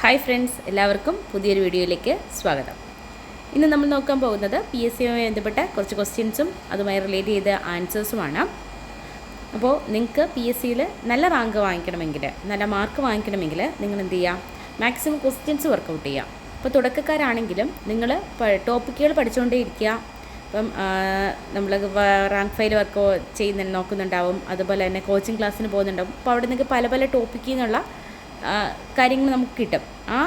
Hi friends എല്ലാവർക്കും പുതിയൊരു വീഡിയോയിലേക്ക് സ്വാഗതം. ഇന്ന് നമ്മൾ നോക്കാൻ പോകുന്നത് പി എസ് സിയുമായി ബന്ധപ്പെട്ട കുറച്ച് ക്വസ്റ്റ്യൻസും അതുമായി റിലേറ്റ് ചെയ്ത ആൻസേഴ്സുമാണ് അപ്പോൾ നിങ്ങൾക്ക് പി എസ് സിയിൽ നല്ല റാങ്ക് വാങ്ങിക്കണമെങ്കിൽ നല്ല മാർക്ക് വാങ്ങിക്കണമെങ്കിൽ നിങ്ങൾ എന്ത് ചെയ്യുക മാക്സിമം ക്വസ്റ്റ്യൻസ് വർക്കൗട്ട് ചെയ്യുക അപ്പോൾ തുടക്കക്കാരാണെങ്കിലും നിങ്ങൾ ടോപ്പിക്കുകൾ പഠിച്ചുകൊണ്ടേ ഇരിക്കുക. ഇപ്പം നമ്മൾ റാങ്ക് ഫയൽ വർക്ക് ചെയ്യുന്ന നോക്കുന്നുണ്ടാവും. അതുപോലെ തന്നെ കോച്ചിങ് ക്ലാസ്സിന് പോകുന്നുണ്ടാവും. അപ്പോൾ അവിടെ നിങ്ങൾക്ക് പല പല ടോപ്പിക്കിൽ നിന്നുള്ള കാര്യങ്ങൾ നമുക്ക് കിട്ടും. ആ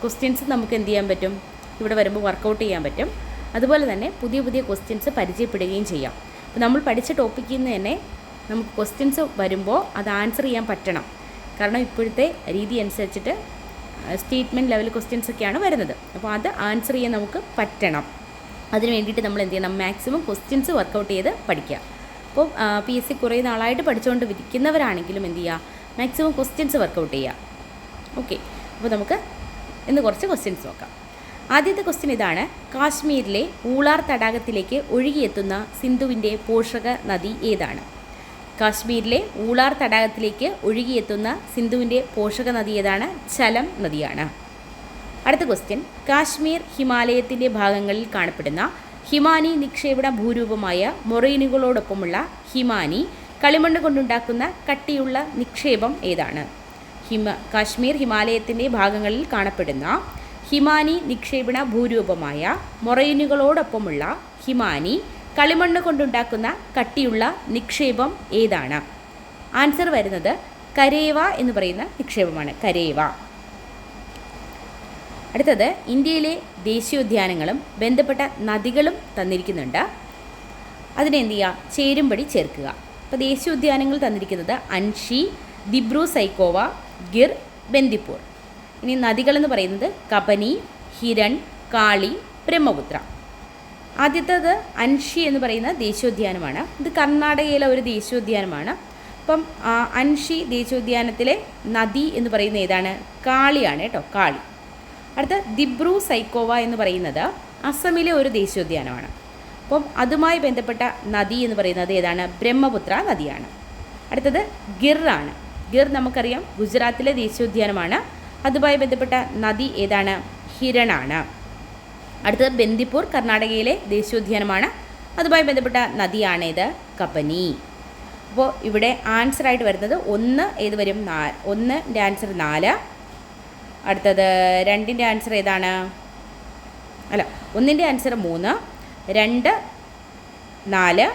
ക്വസ്റ്റ്യൻസ് നമുക്ക് എന്ത് ചെയ്യാൻ പറ്റും? ഇവിടെ വരുമ്പോൾ വർക്കൗട്ട് ചെയ്യാൻ പറ്റും. അതുപോലെ തന്നെ പുതിയ പുതിയ ക്വസ്റ്റ്യൻസ് പരിചയപ്പെടുകയും ചെയ്യാം. അപ്പോൾ നമ്മൾ പഠിച്ച ടോപ്പിക്കിൽ നിന്ന് തന്നെ നമുക്ക് ക്വസ്റ്റ്യൻസ് വരുമ്പോൾ അത് ആൻസർ ചെയ്യാൻ പറ്റണം. കാരണം ഇപ്പോഴത്തെ രീതി അനുസരിച്ചിട്ട് സ്റ്റേറ്റ്മെന്റ് ലെവൽ ക്വസ്റ്റ്യൻസ് ഒക്കെയാണ് വരുന്നത്. അപ്പോൾ അത് ആൻസർ ചെയ്യാൻ നമുക്ക് പറ്റണം. അതിന് വേണ്ടിയിട്ട് നമ്മൾ എന്ത് ചെയ്യണം? മാക്സിമം ക്വസ്റ്റ്യൻസ് വർക്കൗട്ട് ചെയ്ത് പഠിക്കുക. അപ്പോൾ പി എസ് സി കുറേ നാളായിട്ട് പഠിച്ചുകൊണ്ട് ഇരിക്കുന്നവരാണെങ്കിലും എന്ത് ചെയ്യുക? മാക്സിമം ക്വസ്റ്റ്യൻസ് വർക്കൗട്ട് ചെയ്യുക ഓക്കെ അപ്പോൾ നമുക്ക് ഇന്ന് കുറച്ച് ക്വസ്റ്റ്യൻസ് നോക്കാം. ആദ്യത്തെ ക്വസ്റ്റ്യൻ ഇതാണ്. കാശ്മീരിലെ ഊളാർ തടാകത്തിലേക്ക് ഒഴുകിയെത്തുന്ന സിന്ധുവിന്റെ പോഷക നദി ഏതാണ്? കാശ്മീരിലെ ഊളാർ തടാകത്തിലേക്ക് ഒഴുകിയെത്തുന്ന സിന്ധുവിന്റെ പോഷക നദി ഏതാണ്? ചലം നദിയാണ്. അടുത്ത ക്വസ്റ്റ്യൻ കാശ്മീർ ഹിമാലയത്തിന്റെ ഭാഗങ്ങളിൽ കാണപ്പെടുന്ന ഹിമാനി നിക്ഷേപണ ഭൂരൂപമായ മൊറൈനുകളോടൊപ്പമുള്ള ഹിമാനി കളിമണ്ണ് കൊണ്ടുണ്ടാക്കുന്ന കട്ടിയുള്ള നിക്ഷേപം ഏതാണ്? ഹിമ കാശ്മീർ ഹിമാലയത്തിന്റെ ഭാഗങ്ങളിൽ കാണപ്പെടുന്ന ഹിമാനി നിക്ഷേപണ ഭൂരൂപമായ മൊറൈനുകളോടൊപ്പമുള്ള ഹിമാനി കളിമണ്ണ് കൊണ്ടുണ്ടാക്കുന്ന കട്ടിയുള്ള നിക്ഷേപം ഏതാണ്? ആൻസർ വരുന്നത് കരേവ എന്ന് പറയുന്ന നിക്ഷേപമാണ്. കരേവ. അടുത്തത് ഇന്ത്യയിലെ ദേശീയോദ്യാനങ്ങളും ബന്ധപ്പെട്ട നദികളും തന്നിരിക്കുന്നുണ്ട്. അതിനെന്ത് ചെയ്യുക? ചേരുംപടി ചേർക്കുക. അപ്പോൾ ദേശീയോദ്യാനങ്ങൾ തന്നിരിക്കുന്നത് അൻഷി ദിബ്രു സൈക്കോവ ഗിർ ബന്ദിപ്പൂർ. ഇനി നദികളെന്ന് പറയുന്നത് കബനി ഹിരൺ കാളി ബ്രഹ്മപുത്ര. ആദ്യത്തേത് അൻഷി എന്ന് പറയുന്ന ദേശീയോദ്യാനമാണ്. ഇത് കർണാടകയിലെ ഒരു ദേശീയോദ്യാനമാണ്. അപ്പം അൻഷി ദേശീയോദ്യാനത്തിലെ നദി എന്ന് പറയുന്ന ഏതാണ്? കാളിയാണ് കേട്ടോ കാളി. അടുത്ത ദിബ്രു സൈക്കോവ എന്ന് പറയുന്നത് അസമിലെ ഒരു ദേശീയോദ്യാനമാണ്. അപ്പം അതുമായി ബന്ധപ്പെട്ട നദി എന്ന് പറയുന്നത് ഏതാണ്? ബ്രഹ്മപുത്ര നദിയാണ്. അടുത്തത് ഗിർ ആണ് ഗിർ നമുക്കറിയാം ഗുജറാത്തിലെ ദേശീയോദ്യാനമാണ്. അതുമായി ബന്ധപ്പെട്ട നദി ഏതാണ്? ഹിരണാണ്. അടുത്തത് ബന്ദിപ്പൂർ കർണാടകയിലെ ദേശീയോദ്യാനമാണ്. അതുമായി ബന്ധപ്പെട്ട നദിയാണേത് കബനി അപ്പോൾ ഇവിടെ ആൻസർ ആയിട്ട് വരുന്നത് ഒന്ന് ഏത് വരും? നാ ഒന്നിന്റെ ആൻസർ നാല്. അടുത്തത് രണ്ടിന്റെ ആൻസർ ഏതാണ്? അല്ല ഒന്നിന്റെ ആൻസർ മൂന്ന്. രണ്ട് നാല്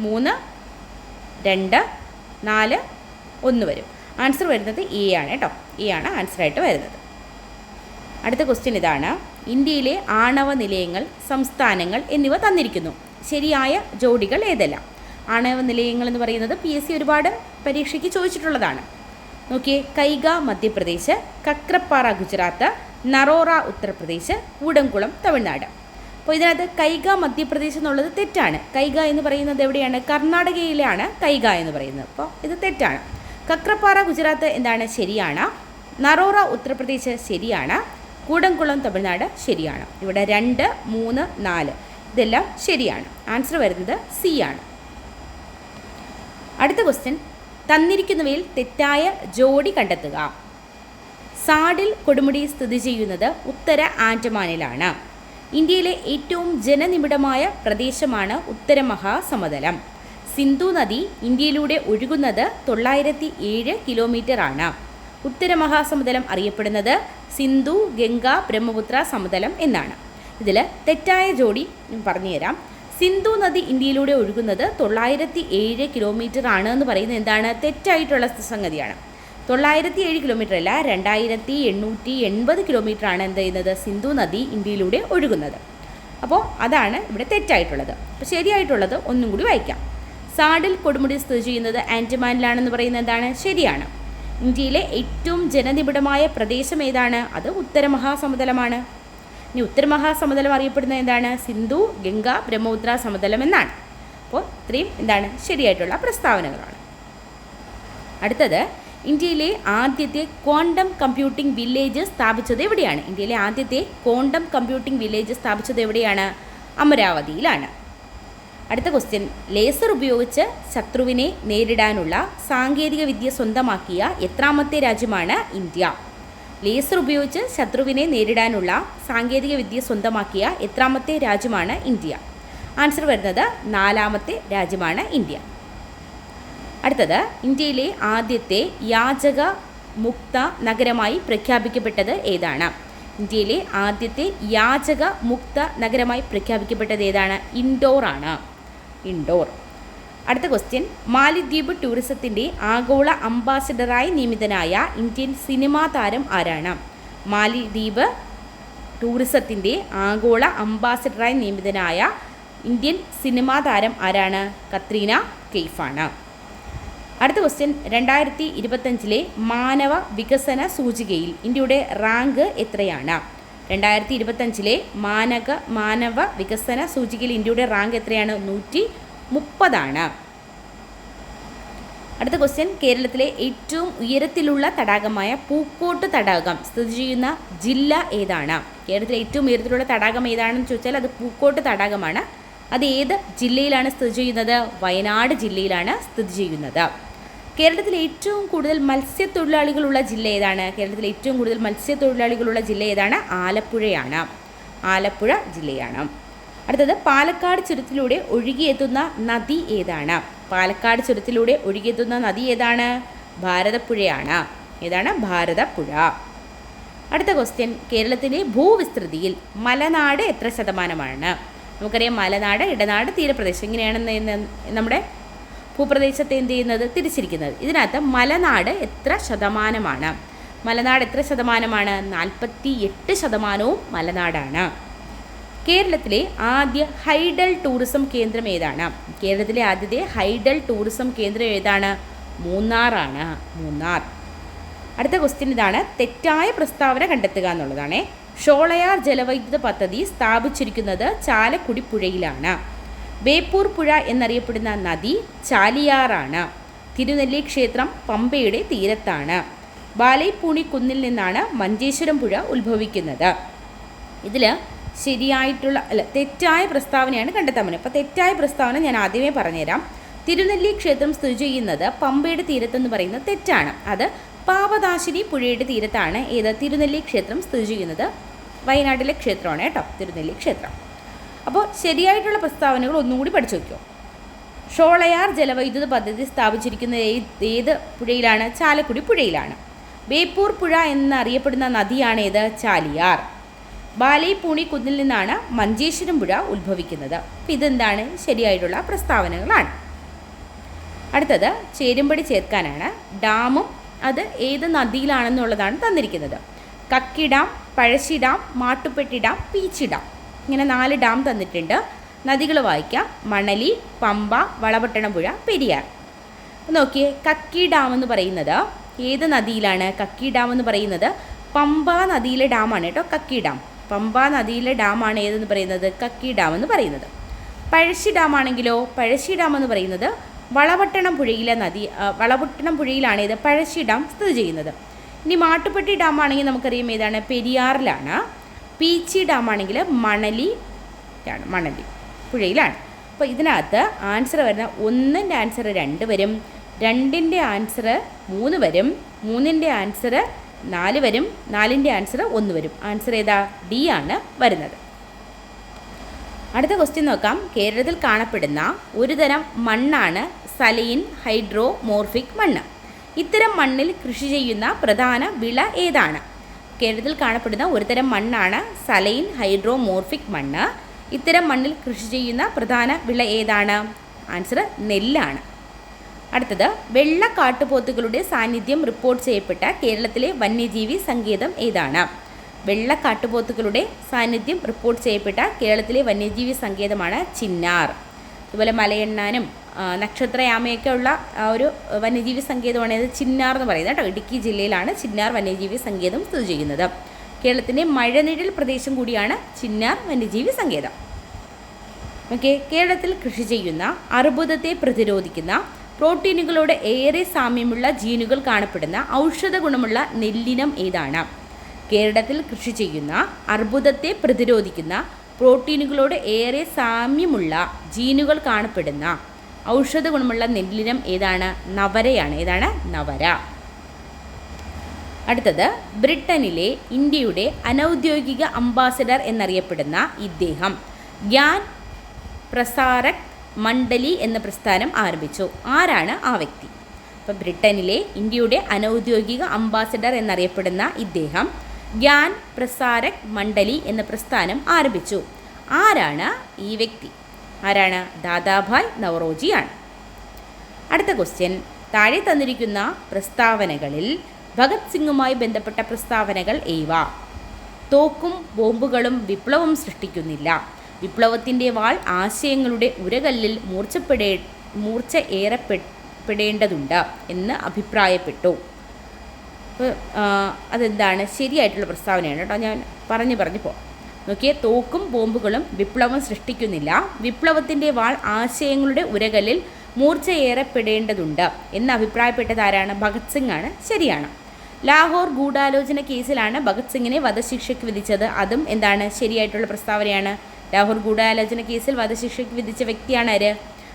മൂന്ന് രണ്ട് നാല് ഒന്ന് വരും. ആൻസർ വരുന്നത് ഇ ആണ് കേട്ടോ ഇ ആണ് ആൻസറായിട്ട് വരുന്നത്. അടുത്ത ക്വസ്റ്റ്യൻ ഇതാണ്. ഇന്ത്യയിലെ ആണവ നിലയങ്ങൾ സംസ്ഥാനങ്ങൾ എന്നിവ തന്നിരിക്കുന്നു. ശരിയായ ജോഡികൾ ഏതെല്ലാം? ആണവ നിലയങ്ങൾ എന്ന് പറയുന്നത് പി എസ് സി ഒരുപാട് പരീക്ഷയ്ക്ക് ചോദിച്ചിട്ടുള്ളതാണ്. നോക്കിയേ കൈഗ മധ്യപ്രദേശ് കക്രപ്പാറ ഗുജറാത്ത് നറോറ ഉത്തർപ്രദേശ് കൂടംകുളം തമിഴ്നാട്. അപ്പോൾ ഇതിനകത്ത് കൈഗ മധ്യപ്രദേശ് എന്നുള്ളത് തെറ്റാണ്. കൈഗ എന്ന് പറയുന്നത് എവിടെയാണ്? കർണാടകയിലാണ് കൈഗ എന്ന് പറയുന്നത്. അപ്പോൾ ഇത് തെറ്റാണ്. കക്രപ്പാറ ഗുജറാത്ത് എന്താണ്? ശരിയാണ്. നറോറ ഉത്തർപ്രദേശ് ശരിയാണ്. കൂടംകുളം തമിഴ്നാട് ശരിയാണ്. ഇവിടെ രണ്ട് മൂന്ന് നാല് ഇതെല്ലാം ശരിയാണ്. ആൻസർ വരുന്നത് സി ആണ്. അടുത്ത ക്വസ്റ്റ്യൻ തന്നിരിക്കുന്നവയിൽ തെറ്റായ ജോഡി കണ്ടെത്തുക. സാഡിൽ കൊടുമുടി സ്ഥിതി ചെയ്യുന്നത് ഉത്തര ആൻഡമാനിലാണ്. ഇന്ത്യയിലെ ഏറ്റവും ജനനിബിഡമായ പ്രദേശമാണ് ഉത്തര മഹാസമതലം സിന്ധു നദി ഇന്ത്യയിലൂടെ ഒഴുകുന്നത് തൊള്ളായിരത്തി ഏഴ് കിലോമീറ്റർ ആണ് ഉത്തര മഹാസമതലം അറിയപ്പെടുന്നത് സിന്ധു ഗംഗ ബ്രഹ്മപുത്ര സമതലം എന്നാണ്. ഇതിൽ തെറ്റായ ജോഡി പറഞ്ഞു പറഞ്ഞുതരാം. സിന്ധു നദി ഇന്ത്യയിലൂടെ ഒഴുകുന്നത് തൊള്ളായിരത്തി ഏഴ് കിലോമീറ്റർ ആണ് എന്ന് പറയുന്നത് എന്താണ്? തെറ്റായിട്ടുള്ള സംഗതിയാണ്. തൊള്ളായിരത്തി ഏഴ് കിലോമീറ്റർ അല്ല രണ്ടായിരത്തി എണ്ണൂറ്റി എൺപത് കിലോമീറ്ററാണ് എന്ത് ചെയ്യുന്നത്? സിന്ധു നദി ഇന്ത്യയിലൂടെ ഒഴുകുന്നത്. അപ്പോൾ അതാണ് ഇവിടെ തെറ്റായിട്ടുള്ളത്. അപ്പോൾ ശരിയായിട്ടുള്ളത് ഒന്നും കൂടി വായിക്കാം. സാഡിൽ കൊടുമുടി സ്ഥിതി ചെയ്യുന്നത് ആൻഡമാനിലാണെന്ന് പറയുന്നത് എന്താണ്? ശരിയാണ്. ഇന്ത്യയിലെ ഏറ്റവും ജനനിബിഡമായ പ്രദേശം ഏതാണ്? അത് ഉത്തരമഹാസമതലമാണ്. ഇനി ഉത്തരമഹാസമതലം അറിയപ്പെടുന്നത് എന്താണ്? സിന്ധു ഗംഗ ബ്രഹ്മപുത്ര സമതലം എന്നാണ്. അപ്പോൾ ഇത്രയും എന്താണ്? ശരിയായിട്ടുള്ള പ്രസ്താവനകളാണ്. അടുത്തത് ഇന്ത്യയിലെ ആദ്യത്തെ ക്വാണ്ടം കമ്പ്യൂട്ടിംഗ് വില്ലേജ് സ്ഥാപിച്ചത് എവിടെയാണ്? ഇന്ത്യയിലെ ആദ്യത്തെ ക്വാണ്ടം കമ്പ്യൂട്ടിംഗ് വില്ലേജ് സ്ഥാപിച്ചത് എവിടെയാണ്? അമരാവതിയിലാണ്. അടുത്ത ക്വസ്റ്റ്യൻ ലേസർ ഉപയോഗിച്ച് ശത്രുവിനെ നേരിടാനുള്ള സാങ്കേതിക വിദ്യ സ്വന്തമാക്കിയ എത്രാമത്തെ രാജ്യമാണ് ഇന്ത്യ. ലേസർ ഉപയോഗിച്ച് ശത്രുവിനെ നേരിടാനുള്ള സാങ്കേതിക വിദ്യ സ്വന്തമാക്കിയ എത്രാമത്തെ രാജ്യമാണ് ഇന്ത്യ. ആൻസർ വരുന്നത് നാലാമത്തെ രാജ്യമാണ് ഇന്ത്യ. അടുത്തത് ഇന്ത്യയിലെ ആദ്യത്തെ യാചക മുക്ത നഗരമായി പ്രഖ്യാപിക്കപ്പെട്ടത് ഏതാണ്? ഇന്ത്യയിലെ ആദ്യത്തെ യാചക മുക്ത നഗരമായി പ്രഖ്യാപിക്കപ്പെട്ടത് ഏതാണ്? ഇൻഡോർ ആണ്. ഇൻഡോർ. അടുത്ത ക്വസ്റ്റ്യൻ മാലിദ്വീപ് ടൂറിസത്തിന്റെ ആഗോള അംബാസിഡറായി നിയമിതനായ ഇന്ത്യൻ സിനിമാ താരം ആരാണ്? മാലിദ്വീപ് ടൂറിസത്തിന്റെ ആഗോള അംബാസിഡറായി നിയമിതനായ ഇന്ത്യൻ സിനിമാ താരം ആരാണ്? കത്രീന കെയ്ഫാണ്. അടുത്ത ക്വസ്റ്റ്യൻ രണ്ടായിരത്തി ഇരുപത്തഞ്ചിലെ മാനവ വികസന സൂചികയിൽ ഇന്ത്യയുടെ റാങ്ക് എത്രയാണ്? രണ്ടായിരത്തി ഇരുപത്തഞ്ചിലെ മാനക മാനവ വികസന സൂചികയിൽ ഇന്ത്യയുടെ റാങ്ക് എത്രയാണ്? നൂറ്റി മുപ്പതാണ് അടുത്ത ക്വസ്റ്റ്യൻ കേരളത്തിലെ ഏറ്റവും ഉയരത്തിലുള്ള തടാകമായ പൂക്കോട്ട് തടാകം സ്ഥിതി ചെയ്യുന്ന ജില്ല ഏതാണ്? കേരളത്തിലെ ഏറ്റവും ഉയരത്തിലുള്ള തടാകം ഏതാണെന്ന് ചോദിച്ചാൽ അത് പൂക്കോട്ട് തടാകമാണ്. അത് ഏത് ജില്ലയിലാണ് സ്ഥിതി ചെയ്യുന്നത്? വയനാട് ജില്ലയിലാണ് സ്ഥിതി ചെയ്യുന്നത്. കേരളത്തിലെ ഏറ്റവും കൂടുതൽ മത്സ്യത്തൊഴിലാളികളുള്ള ജില്ല ഏതാണ്? കേരളത്തിലെ ഏറ്റവും കൂടുതൽ മത്സ്യത്തൊഴിലാളികളുള്ള ജില്ല ഏതാണ്? ആലപ്പുഴയാണ്. ആലപ്പുഴ ജില്ലയാണ്. അടുത്തത് പാലക്കാട് ചുരത്തിലൂടെ ഒഴുകിയെത്തുന്ന നദി ഏതാണ്? പാലക്കാട് ചുരത്തിലൂടെ ഒഴുകിയെത്തുന്ന നദി ഏതാണ്? ഭാരതപ്പുഴയാണ്. ഏതാണ്? ഭാരതപ്പുഴ. അടുത്ത ക്വസ്റ്റ്യൻ കേരളത്തിലെ ഭൂവിസ്തൃതിയിൽ മലനാട് എത്ര ശതമാനമാണ്? നമുക്കറിയാം മലനാട് ഇടനാട് തീരപ്രദേശം. ഇങ്ങനെയാണെന്ന് നമ്മുടെ ഭൂപ്രദേശത്തെ എന്ത് ചെയ്യുന്നത്? തിരിച്ചിരിക്കുന്നത്. ഇതിനകത്ത് മലനാട് എത്ര ശതമാനമാണ്? മലനാട് എത്ര ശതമാനമാണ്? നാൽപ്പത്തി എട്ട് ശതമാനവും മലനാടാണ്. കേരളത്തിലെ ആദ്യ ഹൈഡൽ ടൂറിസം കേന്ദ്രം ഏതാണ്? കേരളത്തിലെ ആദ്യത്തെ ഹൈഡൽ ടൂറിസം കേന്ദ്രം ഏതാണ്? മൂന്നാറാണ്. മൂന്നാർ. അടുത്ത ക്വസ്റ്റ്യൻ ഇതാണ്. തെറ്റായ പ്രസ്താവന കണ്ടെത്തുക എന്നുള്ളതാണ്. ഷോളയാർ ജലവൈദ്യുത പദ്ധതി സ്ഥാപിച്ചിരിക്കുന്നത് ചാലക്കുടി പുഴയിലാണ്. ബേപ്പൂർ പുഴ എന്നറിയപ്പെടുന്ന നദി ചാലിയാറാണ്. തിരുനെല്ലി ക്ഷേത്രം പമ്പയുടെ തീരത്താണ്. ബാലൈപ്പൂണി കുന്നിൽ നിന്നാണ് മഞ്ചേശ്വരം പുഴ ഉത്ഭവിക്കുന്നത്. ഇതിൽ ശരിയായിട്ടുള്ള അല്ല തെറ്റായ പ്രസ്താവനയാണ് കണ്ടെത്താൻ പറ്റുന്നത് അപ്പോൾ തെറ്റായ പ്രസ്താവന ഞാൻ ആദ്യമേ പറഞ്ഞുതരാം. തിരുനെല്ലി ക്ഷേത്രം സ്ഥിതി ചെയ്യുന്നത് പമ്പയുടെ തീരത്തെന്ന് പറയുന്നത് തെറ്റാണ്. അത് പാപദാശിനി പുഴയുടെ തീരത്താണ്. ഏത്? തിരുനെല്ലി ക്ഷേത്രം സ്ഥിതി ചെയ്യുന്നത് വയനാട്ടിലെ ക്ഷേത്രമാണ് കേട്ടോ തിരുനെല്ലി ക്ഷേത്രം. അപ്പോൾ ശരിയായിട്ടുള്ള പ്രസ്താവനകൾ ഒന്നുകൂടി പഠിച്ചു വയ്ക്കുമോ ഷോളയാർ ജലവൈദ്യുത പദ്ധതി സ്ഥാപിച്ചിരിക്കുന്ന ഏത് പുഴയിലാണ്? ചാലക്കുടി പുഴയിലാണ്. ബേപ്പൂർ പുഴ എന്നറിയപ്പെടുന്ന നദിയാണ് ഏത് ചാലിയാർ ബാലൈപ്പൂണി കുന്നിൽ നിന്നാണ് മഞ്ചേശ്വരം പുഴ ഉത്ഭവിക്കുന്നത്. അപ്പം ഇതെന്താണ്? ശരിയായിട്ടുള്ള പ്രസ്താവനകളാണ്. അടുത്തത് ചേരുംപടി ചേർക്കാനാണ്. ഡാമും അത് ഏത് നദിയിലാണെന്നുള്ളതാണ് തന്നിരിക്കുന്നത്. Kakki dam Pazhassi dam Mattupetty dam dam. ഇങ്ങനെ നാല് ഡാം തന്നിട്ടുണ്ട്. നദികൾ വായിക്കാം. മണലി പമ്പ വളപട്ടണപുഴ പെരിയാർ. നോക്കിയേ കക്കി ഡാം എന്ന് പറയുന്നത് ഏത് നദിയിലാണ്? കക്കി ഡാം എന്ന് പറയുന്നത് പമ്പ നദിയിലെ ഡാമാണ് കേട്ടോ കക്കി ഡാം. പമ്പ നദിയിലെ ഡാമാണ് ഏതെന്ന് പറയുന്നത്? കക്കി ഡാം എന്ന് പറയുന്നത്. പഴശ്ശി ഡാം ആണെങ്കിലോ പഴശ്ശി ഡാം എന്ന് പറയുന്നത് വളപട്ടണം പുഴയിലെ നദി വളപട്ടണം പുഴയിലാണ് ഇത് പഴശ്ശി ഡാം സ്ഥിതി ചെയ്യുന്നത്. ഇനി മാട്ടുപ്പെട്ടി ഡാം ആണെങ്കിൽ നമുക്കറിയാം ഏതാണ്? പെരിയാറിലാണ്. പീച്ചി ഡാം ആണെങ്കിൽ മണലി ആണ് മണലി പുഴയിലാണ്. അപ്പോൾ ഇതിനകത്ത് ആൻസർ വരുന്ന ഒന്നിന്റെ ആൻസർ രണ്ട് വരും രണ്ടിന്റെ ആൻസർ മൂന്ന് വരും മൂന്നിന്റെ ആൻസർ നാല് വരും നാലിന്റെ ആൻസർ ഒന്ന് വരും. ആൻസർ ഏതാ? ഡി ആണ് വരുന്നത്. അടുത്ത ക്വസ്റ്റ്യൻ നോക്കാം. കേരളത്തിൽ കാണപ്പെടുന്ന ഒരു തരം മണ്ണാണ് സലൈൻ ഹൈഡ്രോമോർഫിക് മണ്ണ്. ഇത്തരം മണ്ണിൽ കൃഷി ചെയ്യുന്ന പ്രധാന വിള ഏതാണ്? കേരളത്തിൽ കാണപ്പെടുന്ന ഒരു തരം മണ്ണാണ് സലൈൻ ഹൈഡ്രോമോർഫിക് മണ്ണ്. ഇത്തരം മണ്ണിൽ കൃഷി ചെയ്യുന്ന പ്രധാന വിള ഏതാണ്? ആൻസർ നെല്ലാണ്. അടുത്തത് വെള്ള കാട്ടുപോത്തുകളുടെ സാന്നിധ്യം റിപ്പോർട്ട് ചെയ്യപ്പെട്ട കേരളത്തിലെ വന്യജീവി സങ്കേതം ഏതാണ്? വെള്ള കാട്ടുപോത്തുകളുടെ സാന്നിധ്യം റിപ്പോർട്ട് ചെയ്യപ്പെട്ട കേരളത്തിലെ വന്യജീവി സങ്കേതമാണ് ചിന്നാർ. അതുപോലെ മലയെണ്ണാനും നക്ഷത്രയാമയൊക്കെ ഉള്ള ആ ഒരു വന്യജീവി സങ്കേതമാണ് ഇത് ചിന്നാർ എന്ന് പറയുന്നത് കേട്ടോ. ഇടുക്കി ജില്ലയിലാണ് ചിന്നാർ വന്യജീവി സങ്കേതം സ്ഥിതി ചെയ്യുന്നത്. കേരളത്തിന്റെ മഴനിഴൽ പ്രദേശം കൂടിയാണ് ചിന്നാർ വന്യജീവി സങ്കേതം. ഓക്കെ കേരളത്തിൽ കൃഷി ചെയ്യുന്ന അർബുദത്തെ പ്രതിരോധിക്കുന്ന പ്രോട്ടീനുകളോട് ഏറെ സാമ്യമുള്ള ജീനുകൾ കാണപ്പെടുന്ന ഔഷധ ഗുണമുള്ള നെല്ലിനം ഏതാണ്? കേരളത്തിൽ കൃഷി ചെയ്യുന്ന അർബുദത്തെ പ്രതിരോധിക്കുന്ന പ്രോട്ടീനുകളോട് ഏറെ സാമ്യമുള്ള ജീനുകൾ കാണപ്പെടുന്ന ഔഷധ ഗുണമുള്ള നെല്ലിനം ഏതാണ്? നവരയാണ്. ഏതാണ്? നവര. അടുത്തത് ബ്രിട്ടനിലെ ഇന്ത്യയുടെ അനൗദ്യോഗിക അംബാസഡർ എന്നറിയപ്പെടുന്ന ഇദ്ദേഹം ഗ്യാൻ പ്രസാരക് മണ്ഡലി എന്ന പ്രസ്ഥാനം ആരംഭിച്ചു. ആരാണ് ആ വ്യക്തി? അപ്പോൾ ബ്രിട്ടനിലെ ഇന്ത്യയുടെ അനൗദ്യോഗിക അംബാസഡർ എന്നറിയപ്പെടുന്ന ഇദ്ദേഹം ഗ്യാൻ പ്രസാരക് മണ്ഡലി എന്ന പ്രസ്ഥാനം ആരംഭിച്ചു. ആരാണ് ഈ വ്യക്തി? ആരാണ്? ദാദാഭായ് നവറോജിയാണ്. അടുത്ത ക്വസ്റ്റ്യൻ താഴെ തന്നിരിക്കുന്ന പ്രസ്താവനകളിൽ ഭഗത് സിംഗുമായി ബന്ധപ്പെട്ട പ്രസ്താവനകൾ ഏവ? തോക്കും ബോംബുകളും വിപ്ലവം സൃഷ്ടിക്കുന്നില്ല. വിപ്ലവത്തിന്റെ വാൾ ആശയങ്ങളുടെ ഉരകല്ലിൽ മൂർച്ചപ്പെടേ മൂർച്ച ഏറെപ്പെടേണ്ടതുണ്ട് എന്ന് അഭിപ്രായപ്പെട്ടു. അതെന്താണ്? ശരിയായിട്ടുള്ള പ്രസ്താവനയാണ് കേട്ടോ. ഞാൻ പറഞ്ഞു പറഞ്ഞു പോകാം നോക്കിയേ തോക്കും ബോംബുകളും വിപ്ലവം സൃഷ്ടിക്കുന്നില്ല. വിപ്ലവത്തിന്റെ വാൾ ആശയങ്ങളുടെ ഉരകലിൽ മൂർച്ചയേറെപ്പെടേണ്ടതുണ്ട് എന്ന് അഭിപ്രായപ്പെട്ടത് ആരാണ്? ഭഗത് സിംഗ് ആണ്. ശരിയാണ്. ലാഹോർ ഗൂഢാലോചന കേസിലാണ് ഭഗത് സിംഗിനെ വധശിക്ഷയ്ക്ക് വിധിച്ചത്. അതും എന്താണ്? ശരിയായിട്ടുള്ള പ്രസ്താവനയാണ്. ലാഹോർ ഗൂഢാലോചന കേസിൽ വധശിക്ഷയ്ക്ക് വിധിച്ച വ്യക്തിയാണ് ആര്?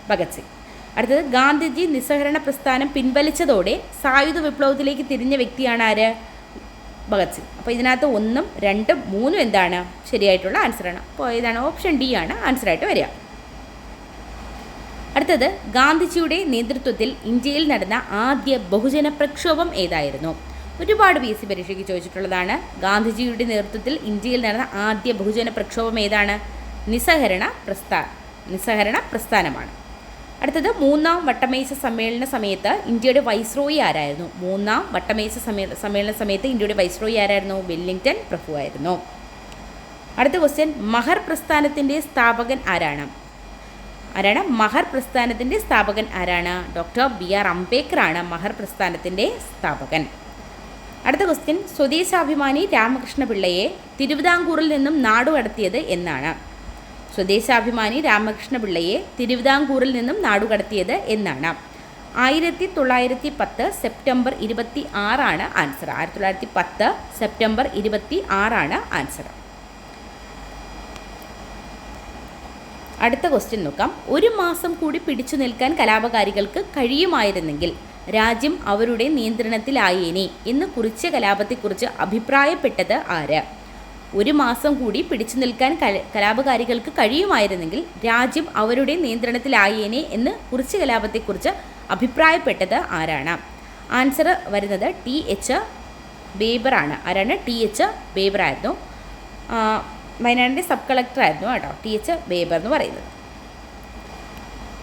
ഭഗത് സിംഗ്. അടുത്തത് ഗാന്ധിജി നിസ്സഹരണ പ്രസ്ഥാനം പിൻവലിച്ചതോടെ സായുധ വിപ്ലവത്തിലേക്ക് തിരിഞ്ഞ വ്യക്തിയാണ് ആര്? ഭഗത് സിംഗ്. അപ്പോൾ ഇതിനകത്ത് ഒന്നും രണ്ടും മൂന്നും എന്താണ് ശരിയായിട്ടുള്ള ആൻസറാണ് അപ്പോൾ ഇതാണ് ഓപ്ഷൻ ഡി ആണ് ആൻസറായിട്ട് വരിക. അടുത്തത് ഗാന്ധിജിയുടെ നേതൃത്വത്തിൽ ഇന്ത്യയിൽ നടന്ന ആദ്യ ബഹുജന പ്രക്ഷോഭം ഏതായിരുന്നു? ഒരുപാട് പി എസ് സി പരീക്ഷയ്ക്ക് ചോദിച്ചിട്ടുള്ളതാണ്. ഗാന്ധിജിയുടെ നേതൃത്വത്തിൽ ഇന്ത്യയിൽ നടന്ന ആദ്യ ബഹുജന പ്രക്ഷോഭം ഏതാണ്? നിസ്സഹരണ പ്രസ്ഥാ നിസ്സഹരണ പ്രസ്ഥാനമാണ്. അടുത്തത് മൂന്നാം വട്ടമേശ സമ്മേളന സമയത്ത് ഇന്ത്യയുടെ വൈസ്രോയി ആരായിരുന്നു? മൂന്നാം വട്ടമേശ സമ്മേള സമ്മേളന സമയത്ത് ഇന്ത്യയുടെ വൈസ്രോയി ആരായിരുന്നു? വെല്ലിംഗ്ടൺ പ്രഭു ആയിരുന്നു. അടുത്ത ക്വസ്റ്റ്യൻ മഹർ പ്രസ്ഥാനത്തിന്റെ സ്ഥാപകൻ ആരാണ്? ആരാണ്? മഹർ പ്രസ്ഥാനത്തിന്റെ സ്ഥാപകൻ ആരാണ്? ഡോക്ടർ ബി ആർ അംബേദ്കർ ആണ് മഹർ പ്രസ്ഥാനത്തിന്റെ സ്ഥാപകൻ. അടുത്ത ക്വസ്റ്റ്യൻ സ്വദേശാഭിമാനി രാമകൃഷ്ണപിള്ളയെ തിരുവിതാംകൂറിൽ നിന്നും നാടുകടത്തിയത് എന്നാണ്. സ്വദേശാഭിമാനി രാമകൃഷ്ണ പിള്ളയെ തിരുവിതാംകൂറിൽ നിന്നും നാടുകടത്തിയത് എന്നാണ്. ആയിരത്തി തൊള്ളായിരത്തി പത്ത് സെപ്റ്റംബർ ഇരുപത്തി ആറാണ് ആൻസർ. ആയിരത്തി തൊള്ളായിരത്തി പത്ത് സെപ്റ്റംബർ ഇരുപത്തി ആറാണ് ആൻസർ. അടുത്ത ക്വസ്റ്റ്യൻ നോക്കാം. ഒരു മാസം കൂടി പിടിച്ചു നിൽക്കാൻ കലാപകാരികൾക്ക് കഴിയുമായിരുന്നെങ്കിൽ രാജ്യം അവരുടെ നിയന്ത്രണത്തിലായേനെ എന്ന് കുറിച്ച കലാപത്തെക്കുറിച്ച് അഭിപ്രായപ്പെട്ടത് ആര്? ഒരു മാസം കൂടി പിടിച്ചു നിൽക്കാൻ കല കലാപകാരികൾക്ക് കഴിയുമായിരുന്നെങ്കിൽ രാജ്യം അവരുടെ നിയന്ത്രണത്തിലായേനെ എന്ന് കുറിച്ച് കലാപത്തെക്കുറിച്ച് അഭിപ്രായപ്പെട്ടത് ആരാണ്? ആൻസർ വരുന്നത് ടി എച്ച് ബേബറാണ്. ആരാണ്? ടി എച്ച് ബേബറായിരുന്നു. വയനാടിന്റെ സബ് കളക്ടറായിരുന്നു കേട്ടോ. ടി എച്ച് ബേബർ എന്ന് പറയുന്നത്.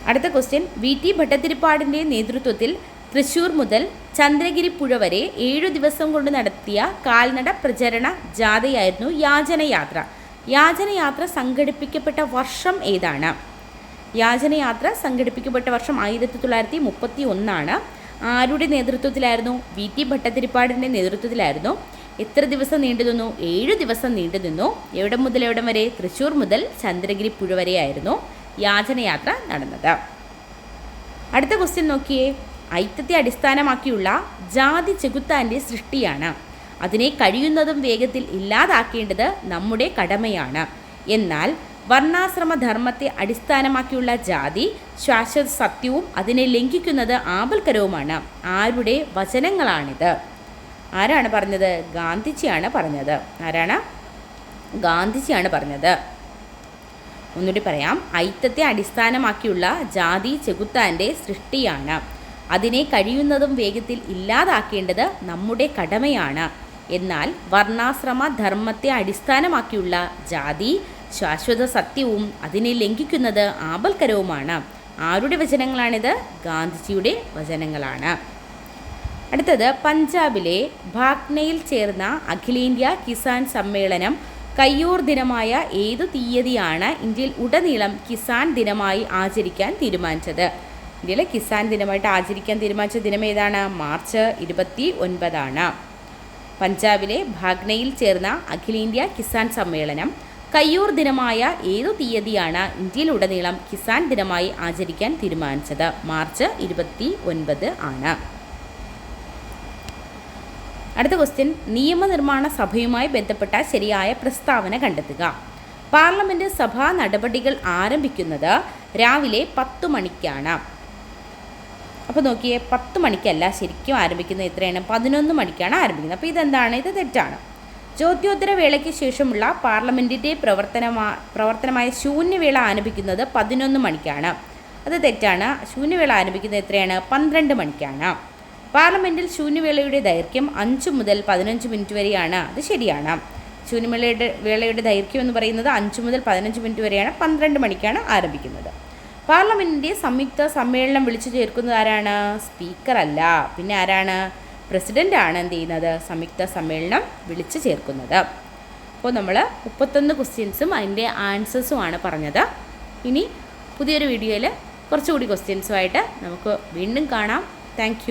അടുത്ത ക്വസ്റ്റ്യൻ. വി ടി ഭട്ടതിരിപ്പാടിന്റെ നേതൃത്വത്തിൽ തൃശ്ശൂർ മുതൽ ചന്ദ്രഗിരി പുഴ വരെ ഏഴു ദിവസം കൊണ്ട് നടത്തിയ കാൽനട പ്രചരണ ജാഥയായിരുന്നു യാചനയാത്ര. യാചനയാത്ര സംഘടിപ്പിക്കപ്പെട്ട വർഷം ഏതാണ്? യാചനയാത്ര സംഘടിപ്പിക്കപ്പെട്ട വർഷം ആയിരത്തി തൊള്ളായിരത്തി മുപ്പത്തി ഒന്നാണ് ആരുടെ നേതൃത്വത്തിലായിരുന്നു? വി. ടി. ഭട്ടതിരിപ്പാടിന്റെ നേതൃത്വത്തിലായിരുന്നു. എത്ര ദിവസം നീണ്ടു നിന്നു? ഏഴ് ദിവസം നീണ്ടു നിന്നു. എവിടെ മുതൽ എവിടം വരെ? തൃശ്ശൂർ മുതൽ ചന്ദ്രഗിരി പുഴ വരെയായിരുന്നു യാചനയാത്ര നടന്നത്. അടുത്ത ക്വസ്റ്റ്യൻ നോക്കിയേ. ഐക്യത്തെ അടിസ്ഥാനമാക്കിയുള്ള ജാതി ചെകുത്താന്റെ സൃഷ്ടിയാണ്. അതിനെ കഴിയുന്നതും വേഗത്തിൽ ഇല്ലാതാക്കേണ്ടത് നമ്മുടെ കടമയാണ്. എന്നാൽ വർണാശ്രമ ധർമ്മത്തെ അടിസ്ഥാനമാക്കിയുള്ള ജാതി ശാശ്വത സത്യവും അതിനെ ലംഘിക്കുന്നത് ആപൽക്കരവുമാണ്. ആരുടെ വചനങ്ങളാണിത്? ആരാണ് പറഞ്ഞത്? ഗാന്ധിജിയാണ് പറഞ്ഞത്. ആരാണ്? ഗാന്ധിജിയാണ് പറഞ്ഞത്. ഒന്നുകൂടി പറയാം. ഐത്തത്തെ അടിസ്ഥാനമാക്കിയുള്ള ജാതി ചെകുത്താന്റെ സൃഷ്ടിയാണ്. അതിനെ കഴിയുന്നതും വേഗത്തിൽ ഇല്ലാതാക്കേണ്ടത് നമ്മുടെ കടമയാണ്. എന്നാൽ വർണാശ്രമ ധർമ്മത്തെ അടിസ്ഥാനമാക്കിയുള്ള ജാതി ശാശ്വത സത്യവും അതിനെ ലംഘിക്കുന്നത് ആപൽക്കരവുമാണ്. ആരുടെ വചനങ്ങളാണിത്? ഗാന്ധിജിയുടെ വചനങ്ങളാണ്. അടുത്തത് പഞ്ചാബിലെ ഭാഗ്നയിൽ ചേർന്ന അഖിലേന്ത്യാ കിസാൻ സമ്മേളനം കയ്യൂർ ദിനമായ ഏതു തീയതിയാണ് ഇന്ത്യയിൽ ഉടനീളം കിസാൻ ദിനമായി ആചരിക്കാൻ തീരുമാനിച്ചത്? ഇന്ത്യയിലെ കിസാൻ ദിനമായിട്ട് ആചരിക്കാൻ തീരുമാനിച്ച ദിനം ഏതാണ്? മാർച്ച് ഇരുപത്തി ഒൻപതാണ് പഞ്ചാബിലെ ഭാഗ്നയിൽ ചേർന്ന അഖിലേന്ത്യാ കിസാൻ സമ്മേളനം കയ്യൂർ ദിനമായ ഏതു തീയതിയാണ് ഇന്ത്യയിലുടനീളം കിസാൻ ദിനമായി ആചരിക്കാൻ തീരുമാനിച്ചത്. മാർച്ച് ഇരുപത്തി ഒൻപത് ആണ്. അടുത്ത ക്വസ്റ്റ്യൻ നിയമനിർമ്മാണ സഭയുമായി ബന്ധപ്പെട്ട ശരിയായ പ്രസ്താവന കണ്ടെത്തുക. പാർലമെന്റ് സഭാ നടപടികൾ ആരംഭിക്കുന്നത് രാവിലെ പത്തു മണിക്കാണ്. അപ്പോൾ നോക്കിയേ പത്ത് മണിക്കല്ല ശരിക്കും ആരംഭിക്കുന്നത്. എത്രയാണ്? പതിനൊന്ന് മണിക്കാണ് ആരംഭിക്കുന്നത്. അപ്പോൾ ഇതെന്താണ്? ഇത് തെറ്റാണ്. ചോദ്യോത്തര വേളയ്ക്ക് ശേഷമുള്ള പാർലമെന്റിന്റെ പ്രവർത്തനമാ പ്രവർത്തനമായ ശൂന്യവേള ആരംഭിക്കുന്നത് പതിനൊന്ന് മണിക്കാണ്. അത് തെറ്റാണ്. ശൂന്യവേള ആരംഭിക്കുന്നത് എത്രയാണ്? പന്ത്രണ്ട് മണിക്കാണ്. പാർലമെന്റിൽ ശൂന്യവേളയുടെ ദൈർഘ്യം അഞ്ച് മുതൽ പതിനഞ്ച് മിനിറ്റ് വരെയാണ്. അത് ശരിയാണ്. ശൂന്യവേളയുടെ വേളയുടെ ദൈർഘ്യം എന്ന് പറയുന്നത് അഞ്ച് മുതൽ പതിനഞ്ച് മിനിറ്റ് വരെയാണ്. പന്ത്രണ്ട് മണിക്കാണ് ആരംഭിക്കുന്നത്. പാർലമെന്റിന്റെ സംയുക്ത സമ്മേളനം വിളിച്ചു ചേർക്കുന്നത് ആരാണ്? സ്പീക്കറല്ല പിന്നെ ആരാണ്? പ്രസിഡന്റ് ആണ് എന്ത് ചെയ്യുന്നത്? സംയുക്ത സമ്മേളനം വിളിച്ചു ചേർക്കുന്നത്. അപ്പോൾ നമ്മൾ മുപ്പത്തൊന്ന് ക്വസ്റ്റ്യൻസും അതിന്റെ ആൻസേഴ്സുമാണ് പറഞ്ഞത്. ഇനി പുതിയൊരു വീഡിയോയിൽ കുറച്ചുകൂടി ക്വസ്റ്റ്യൻസുമായിട്ട് നമുക്ക് വീണ്ടും കാണാം. താങ്ക്